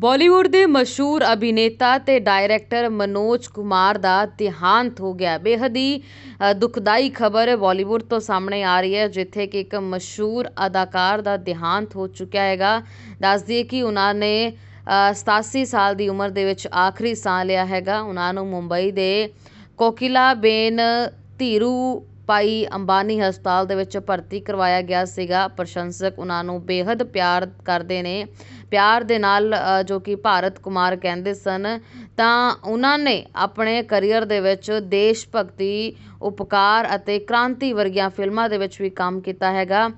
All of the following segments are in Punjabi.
ਬਾਲੀਵੁੱਡ ਦੇ ਮਸ਼ਹੂਰ ਅਭਿਨੇਤਾ ਤੇ ਡਾਇਰੈਕਟਰ ਮਨੋਜ ਕੁਮਾਰ ਦਾ ਦੇਹਾਂਤ ਹੋ ਗਿਆ। ਬੇਹੱਦ ਹੀ ਦੁਖਦਾਈ ਖਬਰ ਬਾਲੀਵੁੱਡ ਤੋਂ ਸਾਹਮਣੇ ਆ ਰਹੀ ਹੈ ਜਿੱਥੇ ਕਿ ਇੱਕ ਮਸ਼ਹੂਰ ਅਦਾਕਾਰ ਦਾ ਦੇਹਾਂਤ ਹੋ ਚੁੱਕਿਆ ਹੈਗਾ। ਦੱਸ ਦਈਏ ਕਿ ਉਹਨਾਂ ਨੇ ਅ, 87 ਸਾਲ ਦੀ ਉਮਰ ਦੇ ਵਿੱਚ ਆਖਰੀ ਸਾਹ ਲਿਆ ਹੈਗਾ। ਉਹਨਾਂ ਨੂੰ ਮੁੰਬਈ ਦੇ ਕੋਕਿਲਾ ਬੇਨ ਧੀਰੂ ਭਾਈ ਅੰਬਾਨੀ ਹਸਪਤਾਲ ਦੇ ਵਿੱਚ ਭਰਤੀ ਕਰਵਾਇਆ ਗਿਆ ਸੀਗਾ। ਪ੍ਰਸ਼ੰਸਕ ਉਹਨਾਂ ਨੂੰ ਬੇਹੱਦ ਪਿਆਰ ਕਰਦੇ ਨੇ। ਪਿਆਰ ਦੇ ਨਾਲ ਜੋ ਕਿ ਭਾਰਤ ਕੁਮਾਰ ਕਹਿੰਦੇ ਸਨ, ਤਾਂ ਉਹਨਾਂ ਨੇ ਆਪਣੇ ਕਰੀਅਰ ਦੇ ਵਿੱਚ ਦੇਸ਼ ਭਗਤੀ, ਉਪਕਾਰ ਅਤੇ ਕ੍ਰਾਂਤੀ ਵਰਗੀਆਂ ਫਿਲਮਾਂ ਦੇ ਵਿੱਚ ਵੀ ਕੰਮ ਕੀਤਾ ਹੈਗਾ।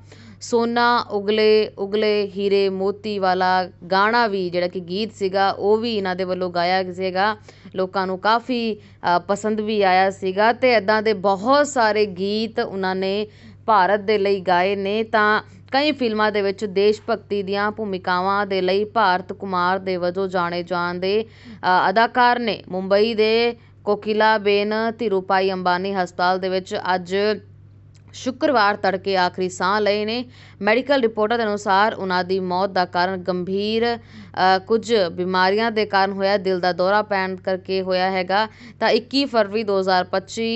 ਸੋਨਾ, ਉਗਲੇ ਉਗਲੇ ਹੀਰੇ ਮੋਤੀ ਵਾਲਾ ਗਾਣਾ ਵੀ ਜਿਹੜਾ ਕਿ ਗੀਤ ਸੀਗਾ, ਉਹ ਵੀ ਇਹਨਾਂ ਦੇ ਵੱਲੋਂ ਗਾਇਆ ਸੀਗਾ। ਲੋਕਾਂ ਨੂੰ ਕਾਫੀ ਪਸੰਦ ਵੀ ਆਇਆ ਸੀਗਾ ਅਤੇ ਇੱਦਾਂ ਦੇ ਬਹੁਤ ਸਾਰੇ ਗੀਤ ਉਹਨਾਂ ਨੇ ਭਾਰਤ ਦੇ ਲਈ ਗਾਏ ਨੇ, ਤਾਂ ਕਈ ਫਿਲਮਾਂ ਦੇ ਵਿੱਚ ਦੇਸ਼ ਭਗਤੀ ਦੀਆਂ ਭੂਮਿਕਾਵਾਂ ਦੇ ਲਈ ਭਾਰਤ ਕੁਮਾਰ ਦੇ ਵਜੋਂ ਜਾਣੇ ਜਾਣ ਦੇ ਅਦਾਕਾਰ ਨੇ ਮੁੰਬਈ ਦੇ ਕੋਕਿਲਾਬੇਨ ਧੀਰੂਭਾਈ ਅੰਬਾਨੀ ਹਸਪਤਾਲ ਦੇ ਵਿੱਚ ਅੱਜ ਸ਼ੁੱਕਰਵਾਰ ਤੜਕੇ ਆਖਰੀ ਸਾਹ ਲਏ ਨੇ। ਮੈਡੀਕਲ ਰਿਪੋਰਟਾਂ ਦੇ ਅਨੁਸਾਰ ਉਹਨਾਂ ਦੀ ਮੌਤ ਦਾ ਕਾਰਨ ਗੰਭੀਰ ਕੁਝ ਬਿਮਾਰੀਆਂ ਦੇ ਕਾਰਨ ਹੋਇਆ। ਦਿਲ ਦਾ ਦੌਰਾ ਪੈਣ ਕਰਕੇ ਹੋਇਆ ਹੈਗਾ। ਤਾਂ 21 ਫਰਵਰੀ 2025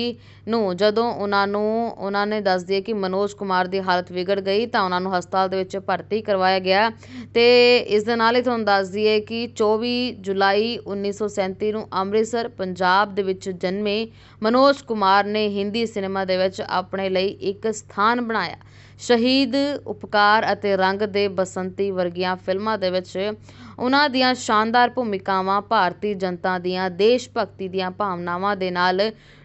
ਨੂੰ, ਜਦੋਂ ਉਹਨਾਂ ਨੂੰ, ਉਹਨਾਂ ਨੇ ਦੱਸਦੀ ਹੈ ਕਿ ਮਨੋਜ ਕੁਮਾਰ ਦੀ ਹਾਲਤ ਵਿਗੜ ਗਈ, ਤਾਂ ਉਹਨਾਂ ਨੂੰ ਹਸਪਤਾਲ ਦੇ ਵਿੱਚ ਭਰਤੀ ਕਰਵਾਇਆ ਗਿਆ। ਤੇ ਇਸ ਦੇ ਨਾਲ ਹੀ ਤੁਹਾਨੂੰ ਦੱਸ ਦਈਏ ਕਿ 24 ਜੁਲਾਈ 1937 ਨੂੰ ਅੰਮ੍ਰਿਤਸਰ, ਪੰਜਾਬ ਦੇ ਵਿੱਚ ਜਨਮੇ ਮਨੋਜ ਕੁਮਾਰ ਨੇ ਹਿੰਦੀ ਸਿਨੇਮਾ ਦੇ ਵਿੱਚ ਆਪਣੇ ਲਈ ਇੱਕ ਸਥਾਨ ਬਣਾਇਆ। ਸ਼ਹੀਦ ਉਪਕਾਰ ਅਤੇ ਰੰਗ ਦੇ ਬਸੰਤੀ ਵਰਗੀਆਂ ਫਿਲਮਾਂ ਦੇ ਵਿੱਚ ਉਹਨਾਂ ਦੀਆਂ ਸ਼ਾਨਦਾਰ ਭੂਮਿਕਾਵਾਂ ਭਾਰਤੀ ਜਨਤਾ ਦੀਆਂ, ਦੇਸ਼ ਭਗਤੀ ਦੀਆਂ ਭਾਵਨਾਵਾਂ ਦੇ ਨਾਲ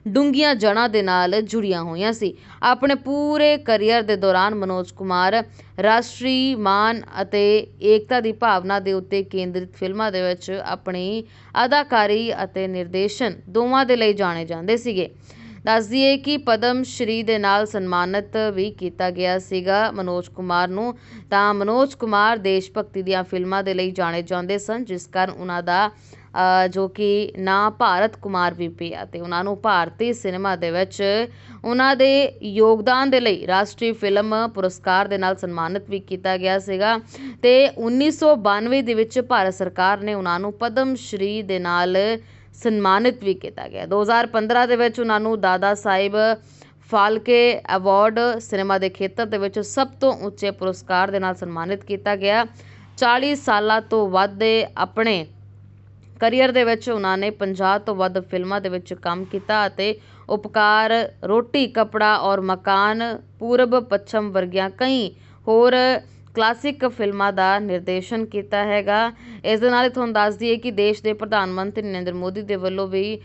ਡੂੰਘੀਆਂ ਜੜ੍ਹਾਂ ਦੇ ਨਾਲ ਜੁੜੀਆਂ ਹੋਈਆਂ ਸੀ। ਆਪਣੇ ਪੂਰੇ ਕਰੀਅਰ ਦੇ ਦੌਰਾਨ ਮਨੋਜ ਕੁਮਾਰ ਰਾਸ਼ਟਰੀ ਮਾਨ ਅਤੇ ਏਕਤਾ ਦੀ ਭਾਵਨਾ ਦੇ ਉੱਤੇ ਕੇਂਦਰਿਤ ਫਿਲਮਾਂ ਦੇ ਵਿੱਚ ਆਪਣੀ ਅਦਾਕਾਰੀ ਅਤੇ ਨਿਰਦੇਸ਼ਨ ਦੋਵਾਂ ਦੇ ਲਈ ਜਾਣੇ ਜਾਂਦੇ ਸੀਗੇ। ਦੱਸ ਦਈਏ ਕਿ ਪਦਮ ਸ਼੍ਰੀ ਦੇ ਨਾਲ ਸਨਮਾਨਿਤ ਵੀ ਕੀਤਾ ਗਿਆ ਸੀਗਾ ਮਨੋਜ ਕੁਮਾਰ ਨੂੰ। ਤਾਂ ਮਨੋਜ ਕੁਮਾਰ ਦੇਸ਼ ਭਗਤੀ ਦੀਆਂ ਫਿਲਮਾਂ ਦੇ ਲਈ ਜਾਣੇ ਜਾਂਦੇ ਸਨ, ਜਿਸ ਕਾਰਨ ਉਹਨਾਂ ਦਾ ਜੋ ਕਿ ਨਾਂ ਭਾਰਤ ਕੁਮਾਰ ਵੀ ਪਿਆ ਤੇ ਉਹਨਾਂ ਨੂੰ ਭਾਰਤੀ ਸਿਨੇਮਾ ਦੇ ਵਿੱਚ ਉਹਨਾਂ ਦੇ ਯੋਗਦਾਨ ਦੇ ਲਈ ਰਾਸ਼ਟਰੀ ਫਿਲਮ ਪੁਰਸਕਾਰ ਦੇ ਨਾਲ ਸਨਮਾਨਿਤ ਵੀ ਕੀਤਾ ਗਿਆ ਸੀਗਾ। ਤੇ 1992 ਦੇ ਵਿੱਚ ਭਾਰਤ ਸਰਕਾਰ ਨੇ ਉਹਨਾਂ ਨੂੰ ਪਦਮ ਸ਼੍ਰੀ ਦੇ ਨਾਲ ਸਨਮਾਨਿਤ ਵੀ ਕੀਤਾ ਗਿਆ। 2015 ਦੇ ਵਿੱਚ ਉਹਨਾਂ ਨੂੰ ਦਾਦਾ ਸਾਹਿਬ ਫਾਲਕੇ ਅਵਾਰਡ ਸਿਨੇਮਾ ਦੇ ਖੇਤਰ ਦੇ ਵਿੱਚ ਸਭ ਤੋਂ ਉੱਚੇ ਪੁਰਸਕਾਰ ਦੇ ਨਾਲ ਸਨਮਾਨਿਤ ਕੀਤਾ ਗਿਆ। 40 ਸਾਲਾਂ ਤੋਂ ਵੱਧ ਦੇ ਆਪਣੇ ਕੈਰੀਅਰ ਦੇ ਵਿੱਚ ਉਹਨਾਂ ਨੇ 50 ਤੋਂ ਵੱਧ ਫਿਲਮਾਂ ਦੇ ਵਿੱਚ ਕੰਮ ਕੀਤਾ ਅਤੇ ਉਪਕਾਰ, ਰੋਟੀ, ਕਪੜਾ ਔਰ ਮਕਾਨ, ਪੂਰਬ, ਪੱਛਮ ਵਰਗੀਆਂ ਕਈ ਹੋਰ ਕਲਾਸਿਕ ਫਿਲਮਾਂ ਦਾ ਨਿਰਦੇਸ਼ਨ ਕੀਤਾ ਹੈਗਾ। ਇਸ ਦੇ ਨਾਲ ਹੀ ਤੁਹਾਨੂੰ ਦੱਸ ਦਈਏ ਕਿ ਦੇਸ਼ ਦੇ ਪ੍ਰਧਾਨ ਮੰਤਰੀ ਨਰਿੰਦਰ ਮੋਦੀ ਦੇ ਵੱਲੋਂ ਵੀ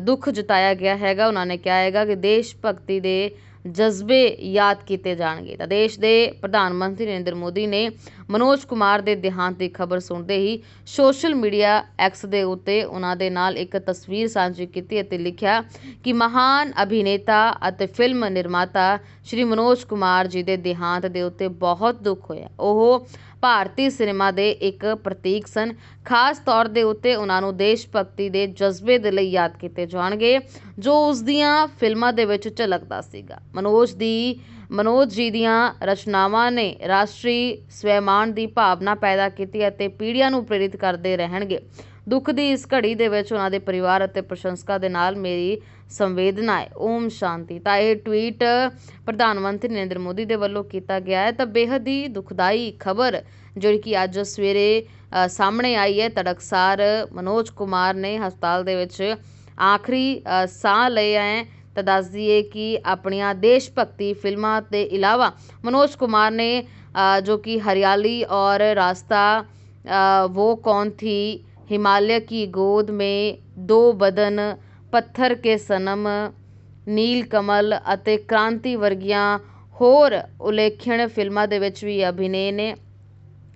ਦੁੱਖ ਜਤਾਇਆ ਗਿਆ ਹੈਗਾ। ਉਹਨਾਂ ਨੇ ਕਿਹਾ ਹੈਗਾ ਕਿ ਦੇਸ਼ ਭਗਤੀ ਦੇ ਜਜ਼ਬੇ ਯਾਦ ਕੀਤੇ ਜਾਣਗੇ। ਤਾਂ ਦੇਸ਼ ਦੇ ਪ੍ਰਧਾਨ ਮੰਤਰੀ ਨਰਿੰਦਰ ਮੋਦੀ ਨੇ ਮਨੋਜ ਕੁਮਾਰ ਦੇ ਦੇਹਾਂਤ ਦੀ ਖਬਰ ਸੁਣਦੇ ਹੀ ਸੋਸ਼ਲ ਮੀਡੀਆ ਐਕਸ ਦੇ ਉੱਤੇ ਉਹਨਾਂ ਦੇ ਨਾਲ ਇੱਕ ਤਸਵੀਰ ਸਾਂਝੀ ਕੀਤੀ ਅਤੇ ਲਿਖਿਆ ਕਿ ਮਹਾਨ ਅਭਿਨੇਤਾ ਅਤੇ ਫਿਲਮ ਨਿਰਮਾਤਾ ਸ਼੍ਰੀ ਮਨੋਜ ਕੁਮਾਰ ਜੀ ਦੇ ਦੇਹਾਂਤ ਦੇ ਉੱਤੇ ਬਹੁਤ ਦੁੱਖ ਹੋਇਆ। ਉਹ ਭਾਰਤੀ ਸਿਨੇਮਾ ਦੇ ਇੱਕ ਪ੍ਰਤੀਕ ਸਨ। ਖਾਸ ਤੌਰ ਦੇ ਉੱਤੇ ਉਹਨਾਂ ਨੂੰ ਦੇਸ਼ ਭਗਤੀ ਦੇ ਜਜ਼ਬੇ ਦੇ ਲਈ ਯਾਦ ਕੀਤੇ ਜਾਣਗੇ, ਜੋ ਉਸ ਦੀਆਂ ਫਿਲਮਾਂ ਦੇ ਵਿੱਚ ਝਲਕਦਾ ਸੀਗਾ। ਮਨੋਜ ਦੀ ਮਨੋਜ ਜੀ ਦੀਆਂ ਰਚਨਾਵਾਂ ਨੇ ਰਾਸ਼ਟਰੀ ਸਵੈਮਾਨ ਦੀ ਭਾਵਨਾ ਪੈਦਾ ਕੀਤੀ ਅਤੇ ਪੀੜ੍ਹੀਆਂ ਨੂੰ ਪ੍ਰੇਰਿਤ ਕਰਦੇ ਰਹਿਣਗੇ। ਦੁੱਖ ਦੀ ਇਸ ਘੜੀ ਦੇ ਵਿੱਚ ਉਹਨਾਂ ਦੇ ਪਰਿਵਾਰ ਅਤੇ ਪ੍ਰਸ਼ੰਸਕਾਂ ਦੇ ਨਾਲ ਮੇਰੀ ਸੰਵੇਦਨਾ ਹੈ। ਓਮ ਸ਼ਾਂਤੀ। ਤਾਂ ਇਹ ਟਵੀਟ ਪ੍ਰਧਾਨ ਮੰਤਰੀ ਨਰਿੰਦਰ ਮੋਦੀ ਦੇ ਵੱਲੋਂ ਕੀਤਾ ਗਿਆ ਹੈ। ਤਾਂ ਬੇਹੱਦ ਹੀ ਦੁਖਦਾਈ ਖਬਰ ਜਿਹੜੀ ਕਿ ਅੱਜ ਸਵੇਰੇ ਸਾਹਮਣੇ ਆਈ ਹੈ। ਤੜਕਸਾਰ ਮਨੋਜ ਕੁਮਾਰ ਨੇ ਹਸਪਤਾਲ ਦੇ ਵਿੱਚ ਆਖਰੀ ਸਾਹ ਲਏ ਹੈ। ਤਾਂ ਦੱਸ ਦਈਏ ਕਿ ਆਪਣੀਆਂ ਦੇਸ਼ ਭਗਤੀ ਫਿਲਮਾਂ ਦੇ ਇਲਾਵਾ ਮਨੋਜ ਕੁਮਾਰ ਨੇ ਅ, ਜੋ ਕਿ ਹਰਿਆਲੀ ਔਰ ਰਾਸਤਾ अ, वो कौन थी हिमालय की गोद में दो बदन ਪੱਥਰ ਕੇ ਸਨਮ ਨੀਲ ਕਮਲ ਅਤੇ ਕ੍ਰਾਂਤੀ ਵਰਗੀਆਂ ਹੋਰ ਉਲੇਖਣ ਫਿਲਮਾਂ ਦੇ ਵਿੱਚ ਵੀ ਅਭਿਨੇ ਨੇ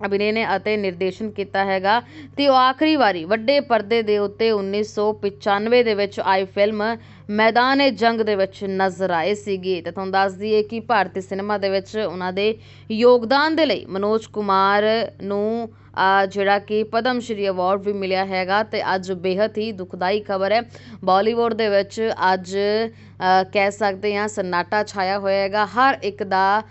ਅਭਿਨੇ ਨੇ ਅਤੇ ਨਿਰਦੇਸ਼ਨ ਕੀਤਾ ਹੈਗਾ। ਤੇ ਉਹ ਆਖਰੀ ਵਾਰੀ ਵੱਡੇ ਪਰਦੇ ਦੇ ਉੱਤੇ 1995 ਦੇ ਵਿੱਚ ਆਈ ਫਿਲਮ ਮੈਦਾਨ ਜੰਗ ਦੇ ਵਿੱਚ ਨਜ਼ਰ ਆਏ ਸੀਗੇ। ਤੇ ਤੁਹਾਨੂੰ ਦੱਸ ਦਈਏ ਕਿ ਭਾਰਤੀ ਸਿਨੇਮਾ ਦੇ ਵਿੱਚ ਉਹਨਾਂ ਦੇ ਯੋਗਦਾਨ ਦੇ ਲਈ ਮਨੋਜ ਕੁਮਾਰ ਨੂੰ ਜਿਹੜਾ ਕਿ ਪਦਮ ਸ਼੍ਰੀ ਅਵਾਰਡ ਵੀ ਮਿਲਿਆ ਹੈਗਾ ਤੇ ਅੱਜ ਬੇਹੱਦ ਹੀ ਦੁਖਦਾਈ ਖਬਰ ਹੈ। ਬਾਲੀਵੁੱਡ ਦੇ ਵਿੱਚ ਅੱਜ ਕਹਿ ਸਕਦੇ ਹਾਂ ਸਨਾਟਾ ਛਾਇਆ ਹੋਇਆ ਹੈਗਾ। ਹਰ ਇੱਕ ਦਾ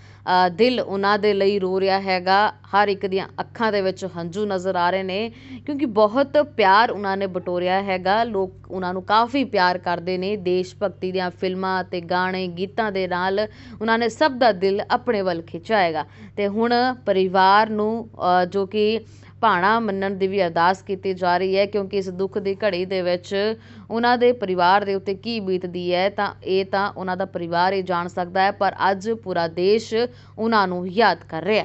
ਦਿਲ ਉਹਨਾਂ ਦੇ ਲਈ ਰੋ ਰਿਹਾ ਹੈਗਾ। ਹਰ ਇੱਕ ਦੀਆਂ ਅੱਖਾਂ ਦੇ ਵਿੱਚ ਹੰਝੂ ਨਜ਼ਰ ਆ ਰਹੇ ਨੇ, ਕਿਉਂਕਿ ਬਹੁਤ ਪਿਆਰ ਉਹਨਾਂ ਨੇ ਬਟੋਰਿਆ ਹੈਗਾ। ਲੋਕ ਉਹਨਾਂ ਨੂੰ ਕਾਫੀ ਪਿਆਰ ਕਰਦੇ ਨੇ। ਦੇਸ਼ ਭਗਤੀ ਦੀਆਂ ਫਿਲਮਾਂ ਤੇ ਗਾਣੇ, ਗੀਤਾਂ ਦੇ ਨਾਲ ਉਹਨਾਂ ਨੇ ਸਭ ਦਾ ਦਿਲ ਆਪਣੇ ਵੱਲ ਖਿਚਾਏਗਾ ਤੇ ਹੁਣ ਪਰਿਵਾਰ ਨੂੰ ਜੋ ਕਿ ਭਾਣਾ ਮੰਨਣ ਦੀ ਵੀ ਅਰਦਾਸ ਕੀਤੀ ਜਾ ਰਹੀ ਹੈ, ਕਿਉਂਕਿ ਇਸ ਦੁੱਖ ਦੀ ਘੜੀ ਦੇ ਵਿੱਚ ਉਹਨਾਂ ਦੇ ਪਰਿਵਾਰ ਦੇ ਉੱਤੇ ਕੀ ਬੀਤਦੀ ਹੈ, ਤਾਂ ਇਹ ਤਾਂ ਉਹਨਾਂ ਦਾ ਪਰਿਵਾਰ ਹੀ ਜਾਣ ਸਕਦਾ ਹੈ, ਪਰ ਅੱਜ ਪੂਰਾ ਦੇਸ਼ ਉਹਨਾਂ ਨੂੰ ਯਾਦ ਕਰ ਰਿਹਾ